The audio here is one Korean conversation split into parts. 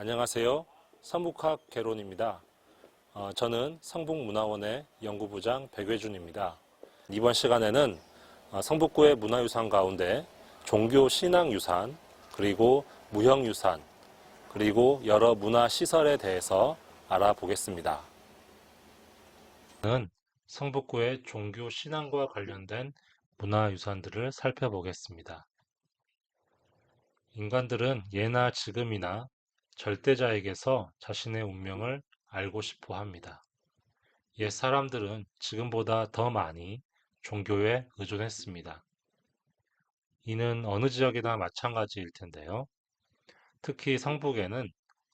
안녕하세요. 성북학 개론입니다. 어, 저는 성북문화원의 연구부장 백외준입니다. 이번 시간에는 어, 성북구의 문화유산 가운데 종교 신앙유산, 그리고 무형유산, 그리고 여러 문화시설에 대해서 알아보겠습니다. 는 성북구의 종교 신앙과 관련된 문화유산들을 살펴보겠습니다. 인간들은 예나 지금이나 절대자에게서 자신의 운명을 알고 싶어 합니다. 옛 사람들은 지금보다 더 많이 종교에 의존했습니다. 이는 어느 지역이나 마찬가지일 텐데요. 특히 성북에는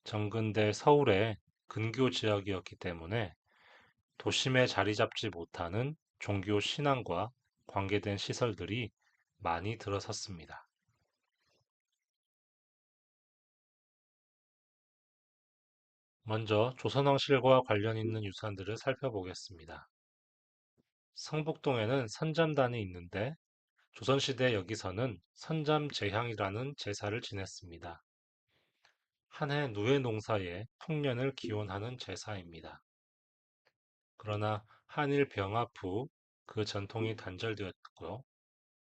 정근대 서울의 근교 지역이었기 때문에 도심에 자리 잡지 못하는 종교 신앙과 관계된 시설들이 많이 들어섰습니다. 먼저 조선왕실과 관련 있는 유산들을 살펴보겠습니다. 성북동에는 선잠단이 있는데 조선시대 여기서는 선잠제향이라는 제사를 지냈습니다. 한 해 누에 농사에 풍년을 기원하는 제사입니다. 그러나 한일 병합 후 그 전통이 단절되었고요.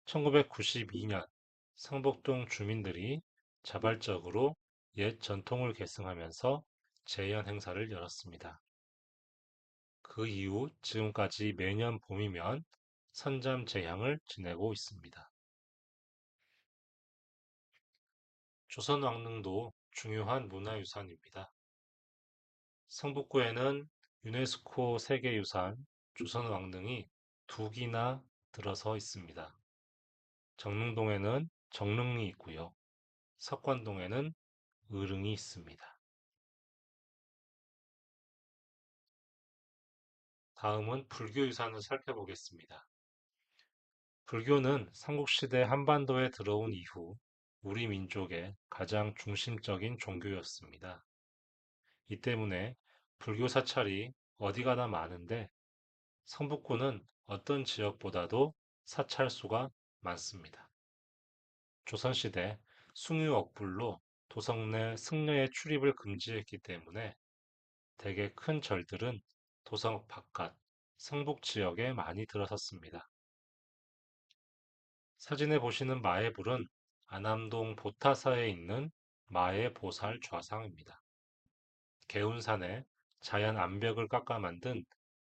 1992년 성북동 주민들이 자발적으로 옛 전통을 계승하면서 재연 행사를 열었습니다. 그 이후 지금까지 매년 봄이면 선잠 제향을 지내고 있습니다. 조선 왕릉도 중요한 문화유산입니다. 성북구에는 유네스코 세계유산 조선 왕릉이 두 기나 들어서 있습니다. 정릉동에는 정릉이 있고요. 석관동에는 의릉이 있습니다. 다음은 불교 유산을 살펴보겠습니다. 불교는 삼국시대 한반도에 들어온 이후 우리 민족의 가장 중심적인 종교였습니다. 이 때문에 불교 사찰이 어디 가나 많은데 성북구는 어떤 지역보다도 사찰 수가 많습니다. 조선시대 숭유억불로 도성 내 승려의 출입을 금지했기 때문에 대개 큰 절들은 도성 바깥, 성북 지역에 많이 들어섰습니다. 사진에 보시는 마애불은 안암동 보타사에 있는 마애 보살 좌상입니다. 개운산에 자연 암벽을 깎아 만든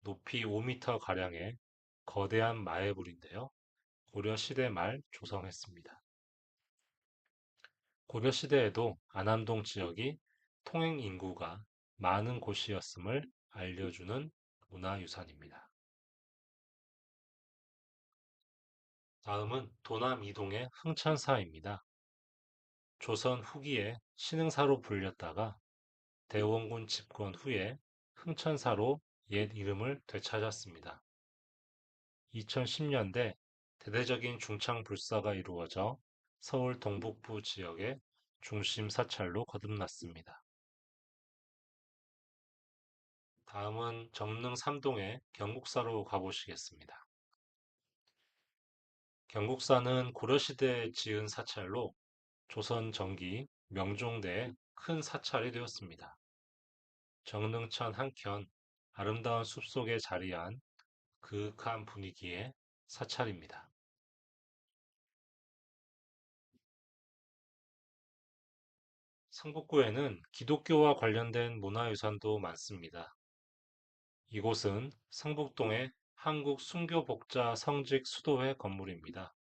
높이 5m 가량의 거대한 마애불인데요. 고려 시대 말 조성했습니다. 고려 시대에도 안암동 지역이 통행 인구가 많은 곳이었음을 알려주는 문화유산입니다. 다음은 도남 이동의 흥천사입니다. 조선 후기에 신흥사로 불렸다가 대원군 집권 후에 흥천사로 옛 이름을 되찾았습니다. 2010년대 대대적인 중창 불사가 이루어져 서울 동북부 지역의 중심 사찰로 거듭났습니다. 다음은 정릉 삼동의 경국사로 가보시겠습니다. 경국사는 고려시대에 지은 사찰로 조선 전기 명종대에 큰 사찰이 되었습니다. 정릉천 한켠 아름다운 숲속에 자리한 그윽한 분위기의 사찰입니다. 성북구에는 기독교와 관련된 문화유산도 많습니다. 이곳은 성북동의 한국 순교복자 성직 수도회 건물입니다.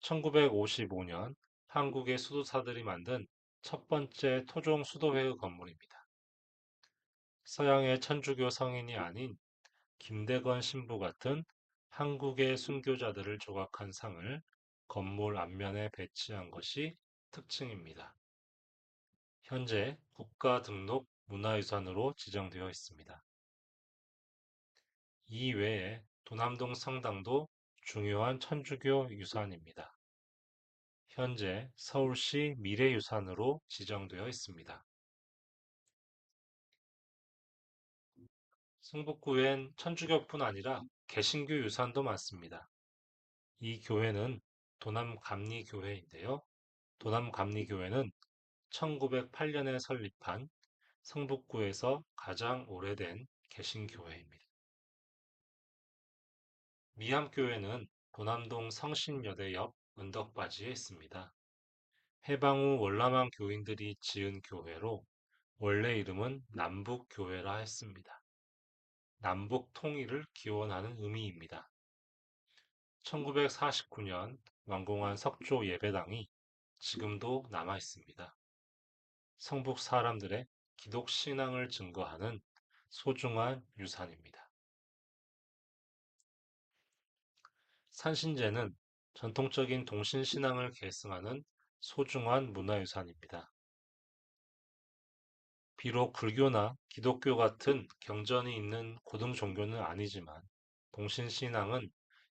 1955년 한국의 수도사들이 만든 첫 번째 토종 수도회의 건물입니다. 서양의 천주교 성인이 아닌 김대건 신부 같은 한국의 순교자들을 조각한 상을 건물 앞면에 배치한 것이 특징입니다. 현재 국가 등록 문화유산으로 지정되어 있습니다. 이 외에 도남동 성당도 중요한 천주교 유산입니다. 현재 서울시 미래유산으로 지정되어 있습니다. 승북구엔 천주교뿐 아니라 개신교 유산도 많습니다. 이 교회는 도남감리교회인데요. 도남감리교회는 1908년에 설립한 성북구에서 가장 오래된 개신교회입니다. 미암교회는 도남동 성신여대 옆 은덕바지에 있습니다. 해방 후 월남한 교인들이 지은 교회로 원래 이름은 남북교회라 했습니다. 남북 통일을 기원하는 의미입니다. 1949년 완공한 석조 예배당이 지금도 남아 있습니다. 성북 사람들의 기독 신앙을 증거하는 소중한 유산입니다. 산신제는 전통적인 동신 신앙을 계승하는 소중한 문화유산입니다. 비록 불교나 기독교 같은 경전이 있는 고등 종교는 아니지만 동신 신앙은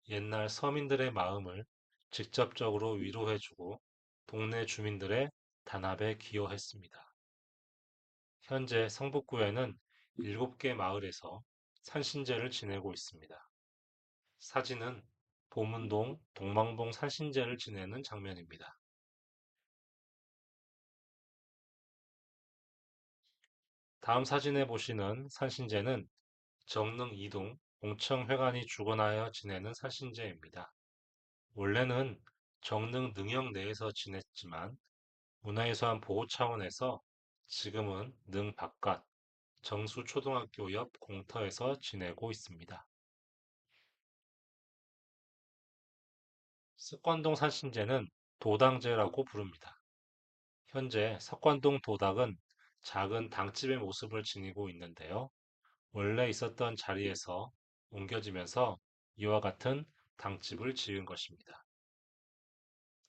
옛날 서민들의 마음을 직접적으로 위로해주고 동네 주민들의 단합에 기여했습니다. 현재 성북구에는 7개 마을에서 산신제를 지내고 있습니다. 사진은 보문동 동망봉 산신제를 지내는 장면입니다. 다음 사진에 보시는 산신제는 정릉 이동 공청회관이 주관하여 지내는 산신제입니다. 원래는 정릉 능영 내에서 지냈지만 문화유산 보호 차원에서 지금은 능 바깥 정수초등학교 옆 공터에서 지내고 있습니다. 석관동 산신제는 도당제라고 부릅니다. 현재 석관동 도당은 작은 당집의 모습을 지니고 있는데요. 원래 있었던 자리에서 옮겨지면서 이와 같은 당집을 지은 것입니다.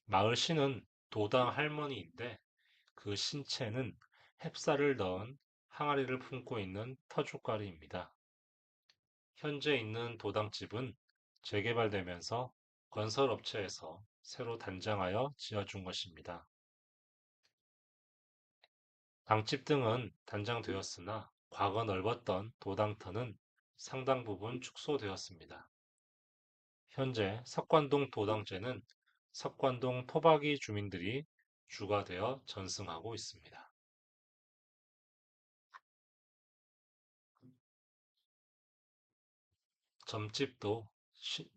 마을 신은 도당 할머니인데 그 신체는 햅쌀을 넣은 항아리를 품고 있는 터줏가리입니다. 현재 있는 도당집은 재개발되면서 건설업체에서 새로 단장하여 지어준 것입니다. 당집 등은 단장되었으나 과거 넓었던 도당터는 상당 부분 축소되었습니다. 현재 석관동 도당제는 석관동 토박이 주민들이 주가 되어 전승하고 있습니다. 점집도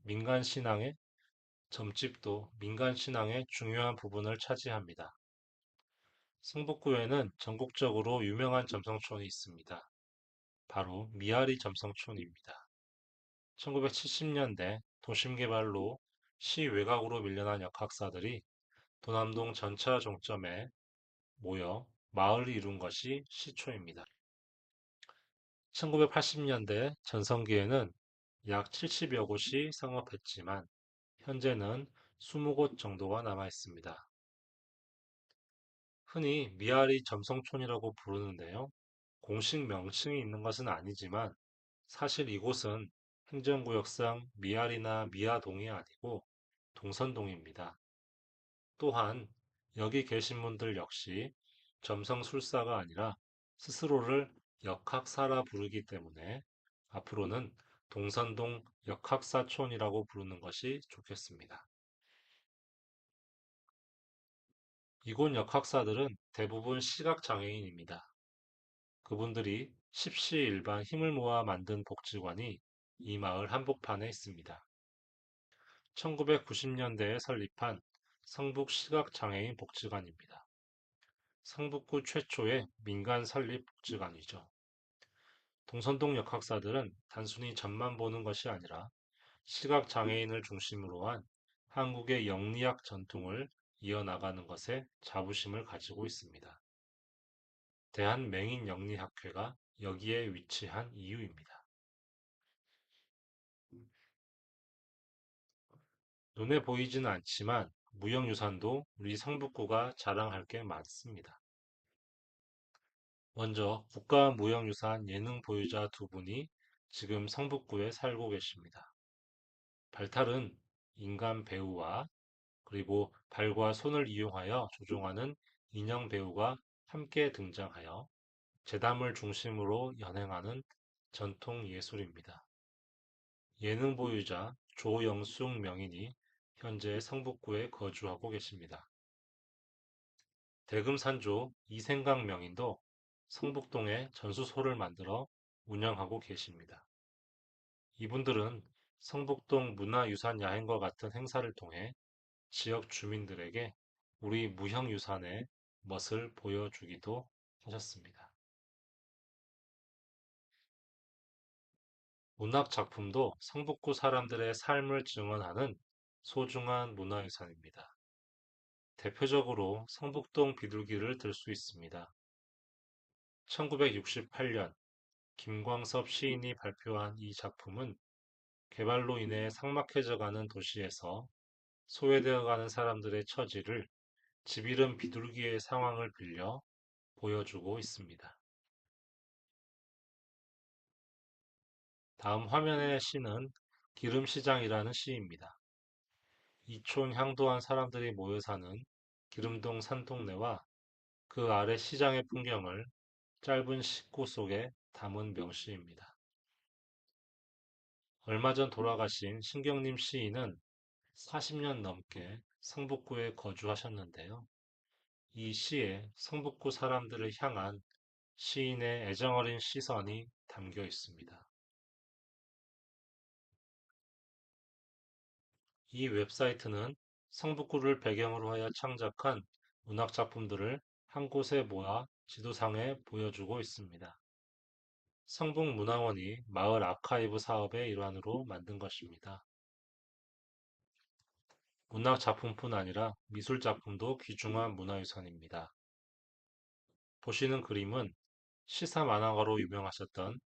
민간 신앙의 점집도 민간 신앙의 중요한 부분을 차지합니다. 승북구에는 전국적으로 유명한 점성촌이 있습니다. 바로 미아리 점성촌입니다. 1970년대 도심 개발로 시 외곽으로 밀려난 역학사들이 도남동 전차 종점에 모여 마을을 이룬 것이 시초입니다. 1980년대 전성기에는 약 70여 곳이 상업했지만 현재는 20곳 정도가 남아 있습니다. 흔히 미아리 점성촌이라고 부르는데요. 공식 명칭이 있는 것은 아니지만 사실 이곳은 행정구역상 미아리나 미아동이 아니고 동선동입니다. 또한 여기 계신 분들 역시 점성술사가 아니라 스스로를 역학사라 부르기 때문에 앞으로는 동선동 역학사촌이라고 부르는 것이 좋겠습니다. 이곳 역학사들은 대부분 시각장애인입니다. 그분들이 십시일반 힘을 모아 만든 복지관이 이 마을 한복판에 있습니다. 1990년대에 설립한 성북 시각장애인 복지관입니다. 성북구 최초의 민간 설립 복지관이죠. 동선동 역학사들은 단순히 점만 보는 것이 아니라 시각 장애인을 중심으로 한 한국의 영리학 전통을 이어나가는 것에 자부심을 가지고 있습니다. 대한맹인영리학회가 여기에 위치한 이유입니다. 눈에 보이지는 않지만 무형유산도 우리 성북구가 자랑할 게 많습니다. 먼저 국가무형유산 예능 보유자 두 분이 지금 성북구에 살고 계십니다. 발탈은 인간 배우와 그리고 발과 손을 이용하여 조종하는 인형 배우가 함께 등장하여 재담을 중심으로 연행하는 전통 예술입니다. 예능 보유자 조영숙 명인이 현재 성북구에 거주하고 계십니다. 대금산조 이생각 명인도 성북동에 전수소를 만들어 운영하고 계십니다. 이분들은 성북동 문화유산 야행과 같은 행사를 통해 지역 주민들에게 우리 무형유산의 멋을 보여주기도 하셨습니다. 문학 작품도 성북구 사람들의 삶을 증언하는 소중한 문화유산입니다. 대표적으로 성북동 비둘기를 들 수 있습니다. 1968년 김광섭 시인이 발표한 이 작품은 개발로 인해 삭막해져가는 도시에서 소외되어가는 사람들의 처지를 집 잃은 비둘기의 상황을 빌려 보여주고 있습니다. 다음 화면의 시는 기름시장이라는 시입니다. 이촌 향도한 사람들이 모여 사는 기름동 산동네와 그 아래 시장의 풍경을 짧은 식구 속에 담은 명시입니다. 얼마 전 돌아가신 신경림 시인은 40년 넘게 성북구에 거주하셨는데요. 이 시에 성북구 사람들을 향한 시인의 애정어린 시선이 담겨 있습니다. 이 웹사이트는 성북구를 배경으로 하여 창작한 문학 작품들을 한 곳에 모아 지도상에 보여주고 있습니다. 성북문화원이 마을 아카이브 사업의 일환으로 만든 것입니다. 문학 작품뿐 아니라 미술 작품도 귀중한 문화유산입니다. 보시는 그림은 시사 만화가로 유명하셨던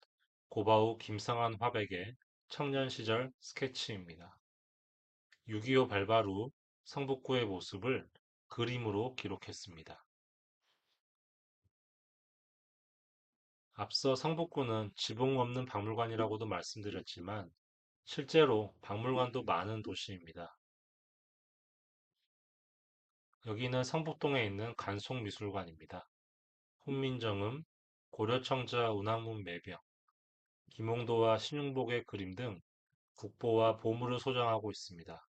고바우 김상한 화백의 청년 시절 스케치입니다. 6.25 발발 후 성북구의 모습을 그림으로 기록했습니다. 앞서 성북구는 지붕 없는 박물관이라고도 말씀드렸지만 실제로 박물관도 많은 도시입니다. 여기는 성북동에 있는 간송미술관입니다. 훈민정음, 고려청자 운항문 매병, 김홍도와 신용복의 그림 등 국보와 보물을 소장하고 있습니다.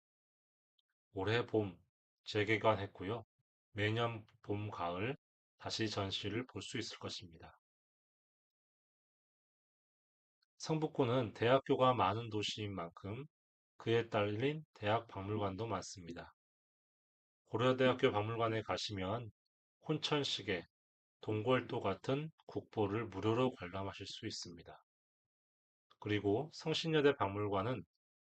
올해 봄 재개관했고요. 매년 봄, 가을 다시 전시를 볼 수 있을 것입니다. 성북구는 대학교가 많은 도시인 만큼 그에 딸린 대학 박물관도 많습니다. 고려대학교 박물관에 가시면 혼천시계, 동궐도 같은 국보를 무료로 관람하실 수 있습니다. 그리고 성신여대 박물관은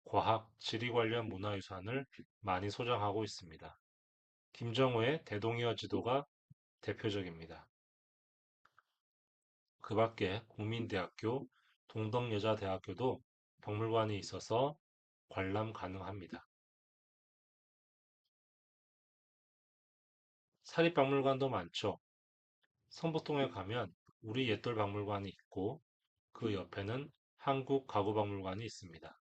과학, 지리 관련 문화유산을 많이 소장하고 있습니다. 김정호의 대동이어 지도가 대표적입니다. 그 밖에 국민대학교, 동덕여자대학교도 박물관이 있어서 관람 가능합니다. 사립박물관도 많죠. 성북동에 가면 우리 옛돌 박물관이 있고 그 옆에는 한국 가구박물관이 있습니다.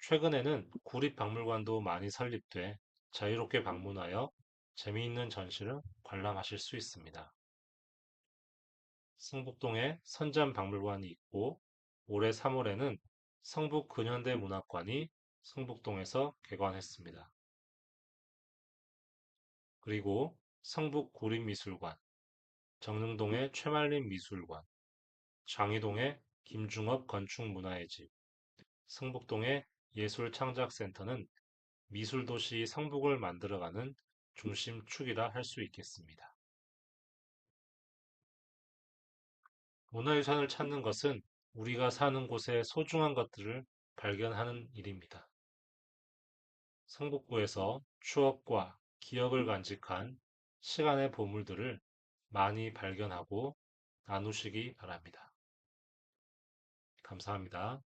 최근에는 구립박물관도 많이 설립돼 자유롭게 방문하여 재미있는 전시를 관람하실 수 있습니다. 성북동에 선잠박물관이 있고 올해 3월에는 성북 근현대 문학관이 성북동에서 개관했습니다. 그리고 성북 구립미술관, 정릉동의 최말림 미술관, 장희동의 김중업 건축문화의 집, 성북동의 예술창작센터는 미술도시 성북을 만들어가는 중심축이라 할 수 있겠습니다. 문화유산을 찾는 것은 우리가 사는 곳의 소중한 것들을 발견하는 일입니다. 성북구에서 추억과 기억을 간직한 시간의 보물들을 많이 발견하고 나누시기 바랍니다. 감사합니다.